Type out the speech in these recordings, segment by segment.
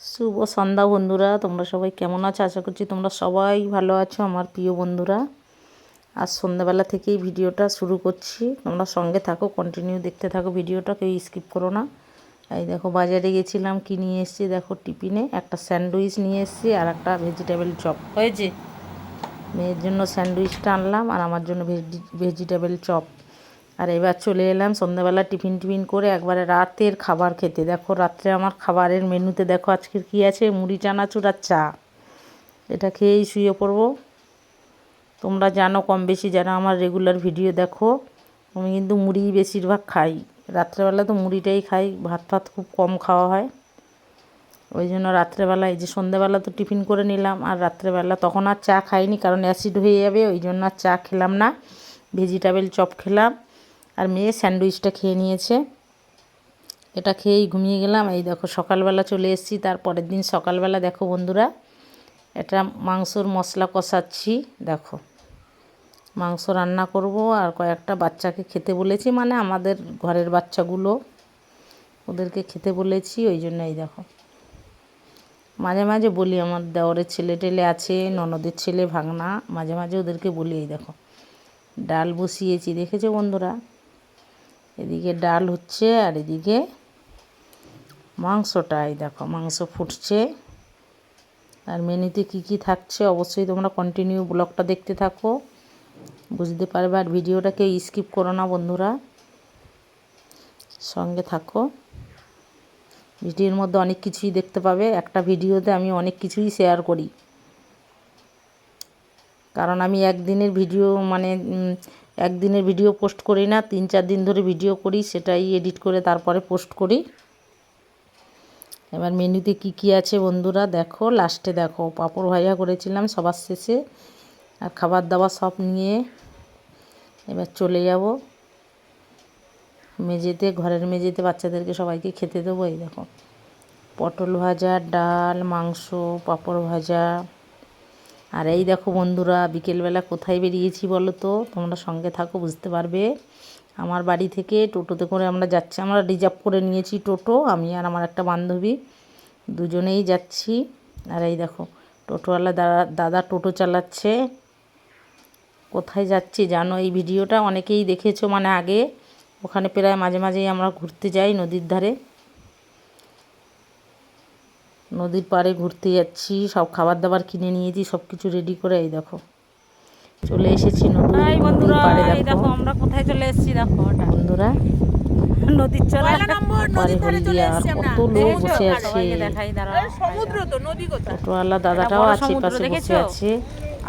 শুভ সন্ধ্যা বন্ধুরা, তোমরা সবাই কেমন আছো? আশা করছি তোমরা সবাই ভালো আছো, আমার প্রিয় বন্ধুরা। আর সন্ধ্যাবেলা থেকেই ভিডিওটা শুরু করছি। তোমরা সঙ্গে থাকো কন্টিনিউ দেখতে থাকো ভিডিওটা, কেউ স্কিপ করো না। এই দেখো, বাজারে গেছিলাম, কি নিয়ে এসেছি? দেখো, টিফিনে একটা স্যান্ডউইচ নিয়ে এসেছি আর একটা ভেজিটেবল চপ হয়েছে? মেয়ের জন্য স্যান্ডউইচটা আনলাম আর আমার জন্য ভেজিটেবল চপ আর এবার চলে এলাম সন্ধ্যাবেলা টিফিন টিফিন করে একবারে রাতের খাবার খেতে। দেখো রাত্রে আমার খাবারের মেনুতে দেখো আজকের কী আছে? মুড়ি, চানাচুর চা। এটা খেয়েই শুয়ে পড়ব। তোমরা জানো কম বেশি যারা আমার রেগুলার ভিডিও দেখো, আমি কিন্তু মুড়ি বেশিরভাগ খাই। রাত্রেবেলা তো মুড়িটাই খাই, ভাত ফাত খুব কম খাওয়া হয়। ওই জন্য রাত্রেবেলা, এই যে সন্ধ্যেবেলা তো টিফিন করে নিলাম, আর রাত্রেবেলা তখন আর চা খাইনি কারণ অ্যাসিড হয়ে যাবে, ওই জন্য আর চা খেলাম না। ভেজিটেবল চপ খেলাম। আর মেয়ে স্যান্ডউইচটা খেয়ে নিয়েছে। এটা খেয়েই ঘুমিয়ে গেলাম। এই দেখো, সকালবেলা চলে এসেছি। তার পরের দিন সকালবেলা দেখো বন্ধুরা এটা মাংসর মশলা কষাচ্ছি। দেখো, মাংস রান্না করব আর কয়েকটা বাচ্চাকে খেতে বলেছি। মানে আমাদের ঘরের বাচ্চাগুলো, ওদেরকে খেতে বলেছি। ওই জন্য এই দেখো, মাঝে মাঝে বলি, আমার দেওয়ারের ছেলে টেলে আছে, ননদের ছেলে ভাগনা, মাঝে মাঝে ওদেরকে বলি, এই দেখো, ডাল বসিয়েছি। দেখেছ বন্ধুরা? এদিকে ডাল হচ্ছে আর এদিকে মাংসটাই দেখো মাংস ফুটছে। আর মেনুতে কি কি থাকছে অবশ্যই তোমরা কন্টিনিউ ব্লগটা দেখতে থাকো। বুঝতে পারবে আর ভিডিওটাকে স্কিপ করো না বন্ধুরা। সঙ্গে থাকো। ভিডিওর মধ্যে অনেক কিছুই দেখতে পাবে। একটা ভিডিওতে আমি অনেক কিছুই শেয়ার করি। কারণ আমি একদিনের ভিডিও মানে একদিনের ভিডিও পোস্ট করি না, তিন চার দিন ধরে ভিডিও করি, সেটাই এডিট করে তারপরে পোস্ট করি। এবার মেনুতে কি কি আছে বন্ধুরা? দেখো লাস্টে দেখো, পাঁপড় ভাজা করেছিলাম সবার শেষে, আর খাবার দাবার সব নিয়ে এবার চলে যাব। মেঝেতে, ঘরের মেঝেতে বাচ্চাদেরকে সবাইকে খেতে দেবো, এই দেখো। পটল ভাজা, ডাল, মাংস, পাঁপড় ভাজা আর এই দেখো বন্ধুরা, বিকেলবেলা কোথায় বেরিয়েছি বলো তো? তোমরা সঙ্গে থাকো, বুঝতে পারবে। আমার বাড়ি থেকে টোটোতে করে আমরা যাচ্ছি, আমরা রিজার্ভ করে নিয়েছি টোটো, আমি আর আমার একটা বান্ধবী। দুজনেই যাচ্ছি। আর এই দেখো, টোটোওয়ালা দাদা দাদা টোটো চালাচ্ছে। কোথায় যাচ্ছি জানো? এই ভিডিওটা অনেকেই দেখেছ মানে আগে। ওখানে প্রায় মাঝে মাঝেই আমরা ঘুরতে যাই নদীর ধারে। নদীর পাড়ে ঘুরতে যাচ্ছি সব খাবার দাবার কিনে নিয়েছি সব কিছু রেডি করে এই দেখো। চলে এসেছি নদীর পাড়ে দেখো। আমরা কোথায় চলে এসেছি দেখো বন্ধুরা নদীর চলে কত লোক বসে আছে। সমুদ্র তো নদী কোথায়? টোটোওয়ালা দাদাটাও আছে পাশে বসে আছে।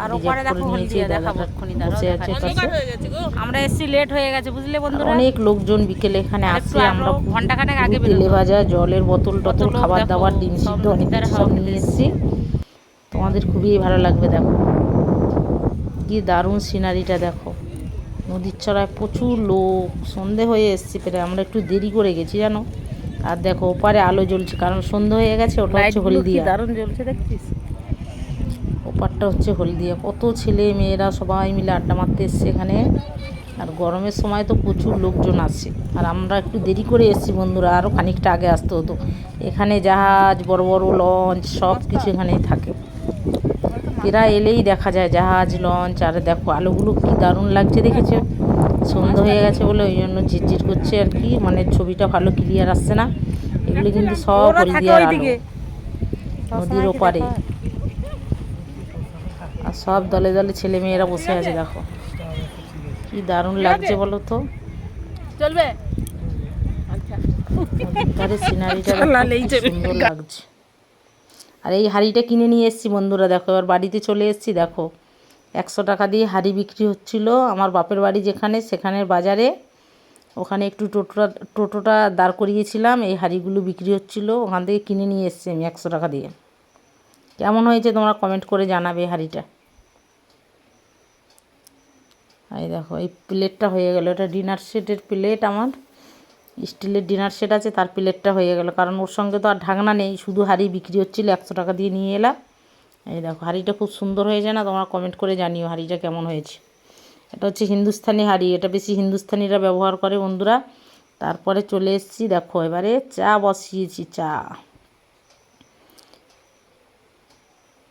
আর ওপারে দেখো দেখাবো। এক্ষুনি পাশে আমরা এসছি লেট হয়ে গেছে বুঝলে বন্ধুরা? অনেক লোকজন বিকেলে এখানে আসে আমরা ঘন্টাখানেক আগে তেলে ভাজা জলের বোতল টতল খাবার দাবার ডিম সিদ্ধ অনেক সব নিয়ে এসেছি। তোমাদের খুবই ভালো লাগবে দেখো। কি দারুণ সিনারিটা দেখো। নদীর চড়ায় প্রচুর লোক সন্ধে হয়ে এসছে প্রায় আমরা একটু দেরি করে গেছি জানো? আর দেখো ওপারে আলো জ্বলছে কারণ সন্ধে হয়ে গেছে ওটা হচ্ছে হলদিয়া। দারুণ জ্বলছে দেখছিস? ওপারটা হচ্ছে হলদিয়া। কত ছেলে মেয়েরা সবাই মিলে আড্ডা মারতে এসছে এখানে। আর গরমের সময় তো প্রচুর লোকজন আসে। আর আমরা একটু দেরি করে এসেছি বন্ধুরা আরও খানিকটা আগে আসতে হতো। এখানে জাহাজ বড় বড় লঞ্চ সব কিছু এখানেই থাকে। এরা এলেই দেখা যায় জাহাজ লঞ্চ আর দেখো আলোগুলো কি দারুণ লাগছে দেখেছ? সন্ধ্যা হয়ে গেছে বলে ওই জন্য ঝিরঝির করছে আর কি মানে ছবিটা ভালো ক্লিয়ার আসছে না। এগুলো কিন্তু সব হলদিয়ার আলো। নদীর ওপারে। আর সব দলে দলে ছেলে মেয়েরা বসে আছে দেখো। কি দারুণ লাগছে বলো তো। চলবে? সিনারিটা সুন্দর লাগছে। আর এই হাঁড়িটা কিনে নিয়ে এসেছি বন্ধুরা দেখো এবার বাড়িতে চলে এসেছি দেখো। একশো টাকা দিয়ে হাঁড়ি বিক্রি হচ্ছিল আমার বাপের বাড়ি যেখানে সেখানের বাজারে। ওখানে একটু টোটোটা টোটোটা দাঁড় করিয়েছিলাম এই হাঁড়িগুলো বিক্রি হচ্ছিল ওখান থেকে কিনে নিয়ে এসেছি আমি একশো টাকা দিয়ে। কেমন হয়েছে তোমরা কমেন্ট করে জানাবে হাঁড়িটা। এই দেখো, এই প্লেটটা হয়ে গেল। এটা ডিনার সেটের প্লেট আমার। স্টিলের ডিনার সেট আছে, তার প্লেটটা হয়ে গেল। কারণ ওর সঙ্গে তো আর ঢাকনা নেই, শুধু হাঁড়ি বিক্রি হচ্ছিল, একশো টাকা দিয়ে নিয়ে এলাম। এই দেখো, হাঁড়িটা খুব সুন্দর হয়েছে না? তোমরা কমেন্ট করে জানিও হাঁড়িটা কেমন হয়েছে। এটা হচ্ছে হিন্দুস্তানি হাঁড়ি, এটা বেশি হিন্দুস্তানিরা ব্যবহার করে বন্ধুরা। তারপরে চলে এসেছি, দেখো এবারে চা বসিয়েছি, চা।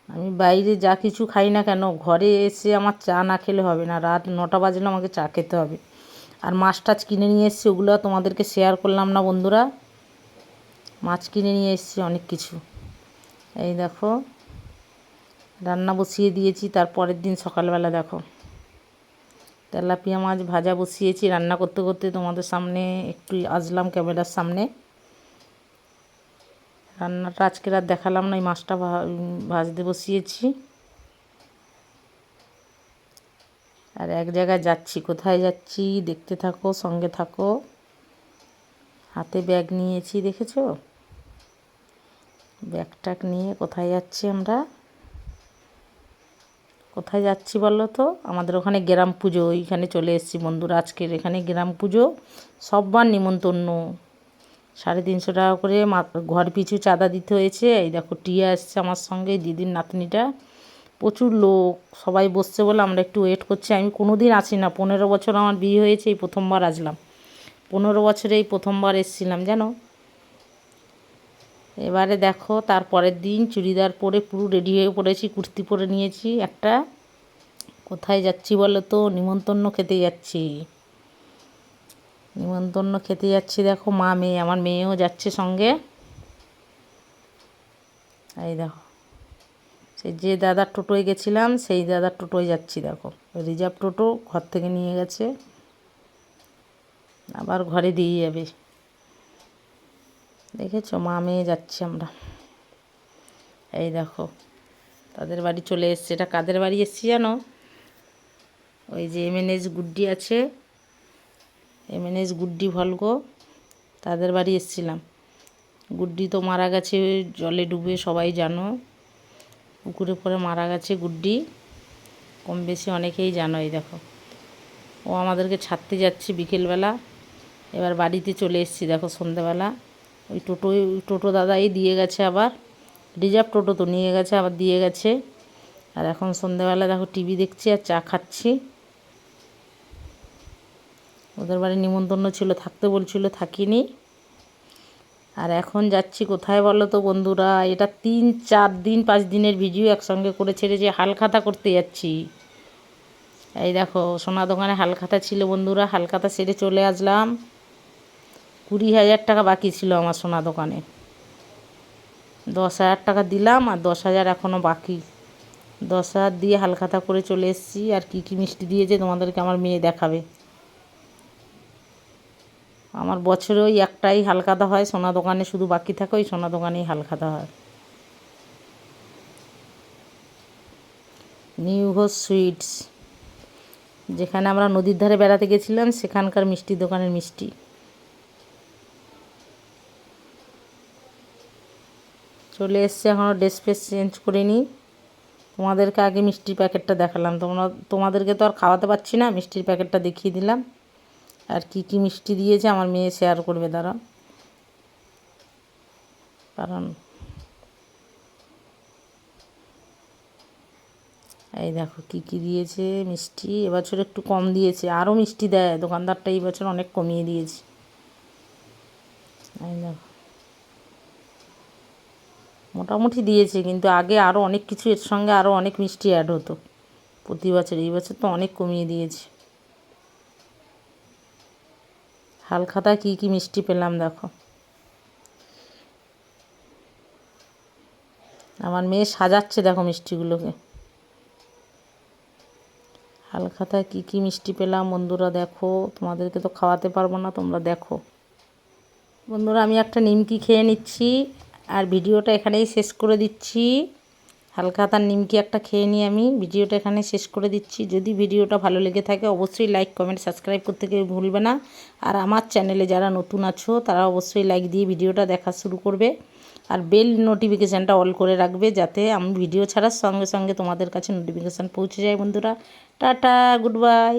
আমি বাইরে যা কিছু খাই না কেন, ঘরে এসে আমার চা না খেলে হবে না। রাত নটা বাজলে আমাকে চা খেতে হবে। আর মাছ টাছ কিনে নিয়ে এসেছি, ওগুলো তোমাদেরকে শেয়ার করলাম না বন্ধুরা। মাছ কিনে নিয়ে এসেছি অনেক কিছু। এই দেখো, রান্না বসিয়ে দিয়েছি, তার পরের দিন সকালবেলা দেখো। তেলাপিয়া মাছ ভাজা বসিয়েছি, রান্না করতে করতে তোমাদের সামনে একটু আসলাম ক্যামেরার সামনে। রান্নাটা আজকে রাত দেখালাম না, এই মাছটা ভাজতে বসিয়েছি। আর এক জায়গায় যাচ্ছি, কোথায় যাচ্ছি দেখতে থাকো, সঙ্গে থাকো। হাতে ব্যাগ নিয়েছি, দেখেছ? ব্যাগটাক নিয়ে কোথায় যাচ্ছি আমরা? কোথায় যাচ্ছি বলো তো? আমাদের ওখানে গ্রাম পুজো, ওইখানে চলে এসেছি বন্ধুরা, আজকের এখানে গ্রাম পুজো। সববার নিমন্ত্রণ। সাড়ে তিনশো টাকা করে ঘর পিছু চাঁদা দিতে হয়েছে। এই দেখো টিয়া এসছে আমার সঙ্গে, দিদির নাতনিটা। প্রচুর লোক, সবাই বসছে বলে আমরা একটু ওয়েট করছি। আমি কোনো দিন আসি না। পনেরো বছর আমার বিয়ে হয়েছে, এই প্রথমবার আসলাম। পনেরো বছরে এই প্রথমবার এসছিলাম, জানো? এবারে দেখো তার পরের দিন চুড়িদার পরে পুরো রেডি হয়ে পড়েছি, কুর্তি পরে নিয়েছি একটা। কোথায় যাচ্ছি বলো তো? নিমন্ত্রণ খেতে যাচ্ছি। নিমন্ত্রণ খেতে যাচ্ছি, দেখো মা মেয়ে, আমার মেয়েও যাচ্ছে সঙ্গে। এই দেখো, সেই যে দাদার টোটোয় গেছিলাম, সেই দাদার টোটোয় যাচ্ছি, দেখো। রিজার্ভ টোটো ঘর থেকে নিয়ে গেছে, আবার ঘরে দিয়ে যাবে। দেখেছ, মা মেয়ে যাচ্ছি আমরা। এই দেখো, তাদের বাড়ি চলে এসছে। এটা কাদের বাড়ি এসছি জানো? ওই যে এম এন এস গুড্ডি আছে। এমএনএস গুড্ডি ভলগো, তাদের বাড়ি এসছিলাম। গুড্ডি তো মারা গেছে, জলে ডুবে সবাই জানো। পুকুরে পরে মারা গেছে গুড্ডি। কম বেশি অনেকেই জানো এই দেখো। ও আমাদেরকে ছাড়তে যাচ্ছে বিকেলবেলা। এবার বাড়িতে চলে এসেছি, দেখো সন্ধেবেলা ওই টোটো টোটো দাদাই দিয়ে গেছে আবার। রিজার্ভ টোটো তো নিয়ে গেছে, আবার দিয়ে গেছে। আর এখন সন্ধেবেলা দেখো, টিভি দেখছি আর চা খাচ্ছি। ওদের বাড়ি নিমন্ত্রণ ছিল, থাকতে বলছিল, থাকিনি। আর এখন যাচ্ছি কোথায় বলো তো বন্ধুরা? এটা তিন, চার দিন, পাঁচ দিনের ভিডিও একসঙ্গে করে ছেড়েছি হালখাতা করতে যাচ্ছি। এই দেখো, সোনা দোকানে হালখাতা ছিল বন্ধুরা, হালখাতা সেরে চলে আসলাম। কুড়ি হাজার টাকা বাকি ছিল আমার সোনা দোকানে। দশ হাজার টাকা দিলাম আর দশ হাজার এখনও বাকি। দশ হাজার দিয়ে হালখাতা করে চলে এসেছি। আর কী কী মিষ্টি দিয়েছে তোমাদেরকে আমার মেয়ে দেখাবে। আমার বছরে ওই একটাই হালখাতা হয়, সোনা দোকানে শুধু বাকি থাকে, ওই সোনা দোকানেই হালখাতা হয়। নিউ হোস সুইটস যেখানে আমরা নদীর ধারে বেড়াতে গেছিলাম, সেখানকার মিষ্টির দোকানের মিষ্টি। চলে এসছে এখনও ড্রেস ফ্রেস চেঞ্জ করিনি। তোমাদেরকে আগে মিষ্টির প্যাকেটটা দেখালাম। তোমরা, তোমাদেরকে তো আর খাওয়াতে পারছি না, মিষ্টির প্যাকেটটা দেখিয়ে দিলাম। আর কি কি মিষ্টি দিয়েছে আমার মেয়ে শেয়ার করবে তারা কারণ এই দেখো কি কি দিয়েছে মিষ্টি, এবছর একটু কম দিয়েছে আরও মিষ্টি দেয়, দোকানদারটা এই বছর অনেক কমিয়ে দিয়েছে। এই দেখো। মোটামুটি দিয়েছে, কিন্তু আগে আরও অনেক কিছু এর সঙ্গে আরও অনেক মিষ্টি অ্যাড হতো। প্রতি বছর, এই বছর তো অনেক কমিয়ে দিয়েছে। হালখাতায় কী কী মিষ্টি পেলাম দেখো। আমার মেয়ে সাজাচ্ছে দেখো মিষ্টিগুলোকে। হালখাতায় কী কী মিষ্টি পেলাম বন্ধুরা দেখো, তোমাদেরকে তো খাওয়াতে পারব না, তোমরা দেখো। বন্ধুরা আমি একটা নিমকি খেয়ে নিচ্ছি, আর ভিডিওটা এখানেই শেষ করে দিচ্ছি। হালকা হাতার নিমকি একটা খেয়ে নিয়ে আমি ভিডিওটা এখানে শেষ করে দিচ্ছি। যদি ভিডিওটা ভালো লেগে থাকে, অবশ্যই লাইক কমেন্ট সাবস্ক্রাইব করতে কেউ ভুলবে না। আর আমার চ্যানেলে যারা নতুন আছো, তারা অবশ্যই লাইক দিয়ে ভিডিওটা দেখা শুরু করবে। আর বেল নোটিফিকেশানটা অল করে রাখবে, যাতে আমি ভিডিও ছাড়ার সঙ্গে সঙ্গে তোমাদের কাছে নোটিফিকেশান পৌঁছে যায় বন্ধুরা। Tata good bye